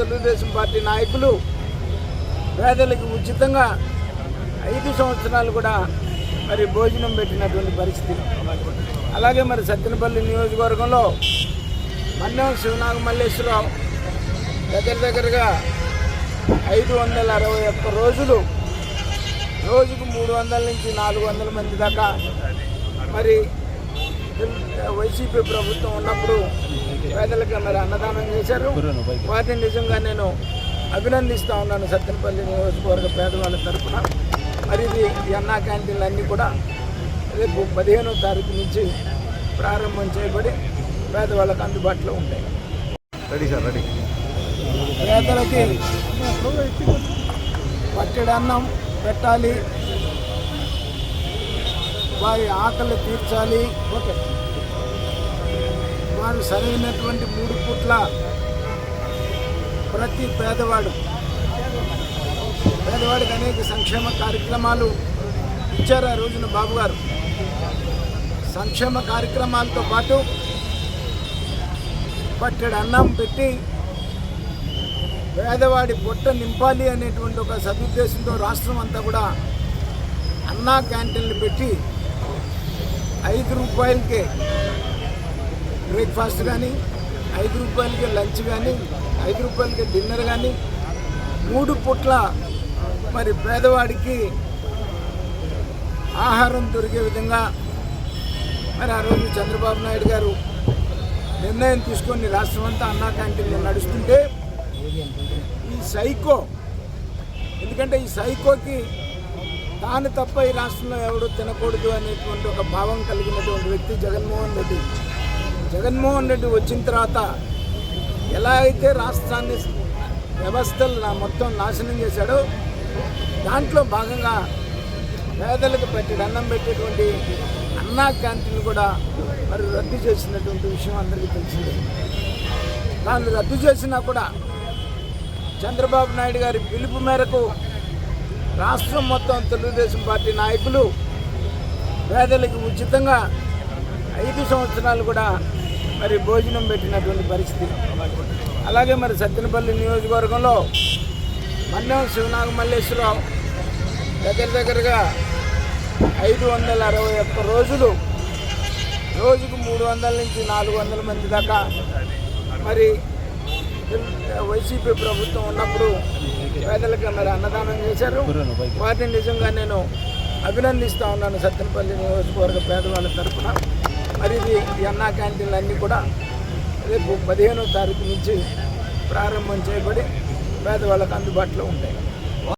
Telugu Desam party నాయకులు పేదలకు ఉచితంగా ఐదు సంవత్సరాలు కూడా మరి భోజనం పెట్టినటువంటి పరిస్థితి. అలాగే మరి సత్తెనపల్లి నియోజకవర్గంలో మన్యం శివనాగ మల్లేశ్వరరావు దగ్గర దగ్గరగా ఐదు వందల అరవై ఒక్క రోజులు రోజుకు మూడు వందల నుంచి నాలుగు వందల మంది దాకా మరి వైసీపీ ప్రభుత్వం ఉన్నప్పుడు పేదలకు మరి అన్నదానం చేశారు. వాటిని నిజంగా నేను అభినందిస్తూ ఉన్నాను సత్తెనపల్లి నియోజకవర్గ పేదవాళ్ళ తరఫున. మరి ఇది అన్నా క్యాంటీన్లు అన్నీ కూడా రేపు పదిహేనో తారీఖు నుంచి ప్రారంభం చేయబడి పేదవాళ్ళకు అందుబాటులో ఉంటాయి. Ready sir ready. పేదలకి పట్టెడు అన్నం పెట్టాలి. వారి ఆకలి తీర్చాలి. ఓకే. వారు సరైనటువంటి మూడు పుట్ల ప్రతి పేదవాడు పేదవాడికి అనేక సంక్షేమ కార్యక్రమాలు ఇచ్చారు ఆ రోజున బాబు గారు. సంక్షేమ కార్యక్రమాలతో పాటు పట్టెడు అన్నం పెట్టి పేదవాడి పొట్ట నింపాలి అనేటువంటి ఒక సదుద్దేశంతో రాష్ట్రం అంతా కూడా అన్నా క్యాంటీన్లు పెట్టి ఐదు రూపాయలకే బ్రేక్ఫాస్ట్ కానీ ఐదు రూపాయలకే లంచ్ కానీ ఐదు రూపాయలకే డిన్నర్ కానీ మూడు పుట్ల మరి పేదవాడికి ఆహారం దొరికే విధంగా మరి ఆ రోజు చంద్రబాబు నాయుడు గారు నిర్ణయం తీసుకొని రాష్ట్రం అంతా అన్నా క్యాంటీన్లు నడుస్తుంటే ఈ సైకో ఎందుకంటే ఈ సైకోకి తాను తప్ప ఈ రాష్ట్రంలో ఎవడు తినకూడదు అనేటువంటి ఒక భావం కలిగినటువంటి వ్యక్తి జగన్మోహన్ రెడ్డి. జగన్మోహన్ రెడ్డి వచ్చిన తర్వాత ఎలా అయితే రాష్ట్రాన్ని వ్యవస్థలు నా మొత్తం నాశనం చేశాడో దాంట్లో భాగంగా పేదలకు పెట్టి అన్నం పెట్టేటువంటి అన్నా క్యాంటీన్ కూడా మరి రద్దు చేసినటువంటి విషయం అందరికీ తెలిసిందే. దాన్ని రద్దు చేసినా కూడా చంద్రబాబు నాయుడు గారి పిలుపు మేరకు రాష్ట్రం మొత్తం తెలుగుదేశం పార్టీ నాయకులు పేదలకు ఉచితంగా ఐదు సంవత్సరాలు కూడా మరి భోజనం పెట్టినటువంటి పరిస్థితి. అలాగే మరి సత్తెనపల్లి నియోజకవర్గంలో మన్యం శివనాగ మల్లేశ్వరరావు దగ్గర దగ్గరగా ఐదు వందల అరవై ఒక్క రోజులు రోజుకు మూడు వందల నుంచి నాలుగు వందల మంది దాకా మరి వైసీపీ ప్రభుత్వం ఉన్నప్పుడు పేదలకు మరి అన్నదానం చేశారు. వాటిని నిజంగా నేను అభినందిస్తూ ఉన్నాను సత్తెనపల్లి నియోజకవర్గ పేదవాళ్ళ తరఫున మరి ఇది ఈ అన్నా క్యాంటీన్లు అన్నీ కూడా రేపు పదిహేనో తారీఖు నుంచి ప్రారంభం చేయబడి పేదవాళ్ళకు అందుబాటులో ఉంటాయి.